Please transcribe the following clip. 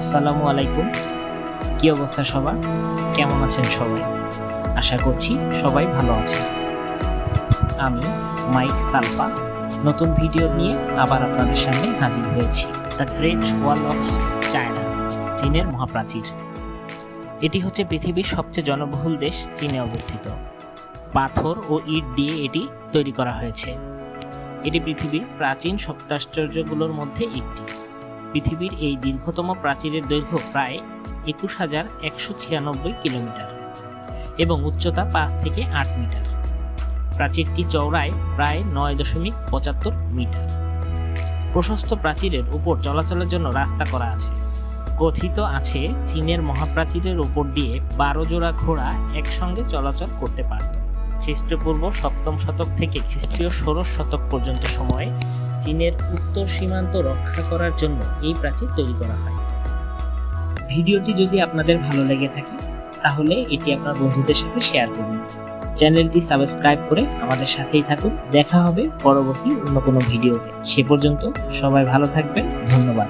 আসসালামু আলাইকুম। কি অবস্থা সবার? কেমন আছেন সবাই? আশা করছি সবাই ভালো আছে আমি মাইক সালপা নতুন ভিডিও নিয়ে আবার আপনাদের সামনে হাজির হয়েছি। The great wall of China, চীনের মহাপ্রাচীর। এটি হচ্ছে পৃথিবীর সবচেয়ে জনবহুল দেশ চীনে অবস্থিত। পাথর ও ইট দিয়ে এটি তৈরি করা হয়েছে। এটি পৃথিবীর প্রাচীন সপ্তাশ্চর্যগুলোর মধ্যে একটি। পৃথিবীর এই দীর্ঘতম প্রাচীরের দৈর্ঘ্য প্রায় একুশ হাজার একশো ছিয়ানব্বই কিলোমিটার এবং উচ্চতা পাঁচ থেকে আট মিটার। প্রাচীরটি চওড়ায় প্রায় নয় দশমিক পঁচাত্তর মিটার। প্রশস্ত প্রাচীরের উপর চলাচলের জন্য রাস্তা করা আছে। কথিত আছে চীনের মহাপ্রাচীরের উপর দিয়ে বারো জোড়া ঘোড়া একসঙ্গে চলাচল করতে পারত। খ্রিস্টপূর্ব সপ্তম শতক থেকে খ্রিস্টীয় ষোড়শ শতক পর্যন্ত সময়ে চীনের উত্তর সীমান্ত রক্ষা করার জন্য এই প্রাচীর তৈরি করা হয়। ভিডিওটি যদি আপনাদের ভালো লেগে থাকে, তাহলে এটি আপনার বন্ধুদের সাথে শেয়ার করুন। চ্যানেলটি সাবস্ক্রাইব করে আমাদের সাথেই থাকুন। দেখা হবে পরবর্তী অন্য কোনো ভিডিওতে। সে পর্যন্ত সবাই ভালো থাকবেন। ধন্যবাদ।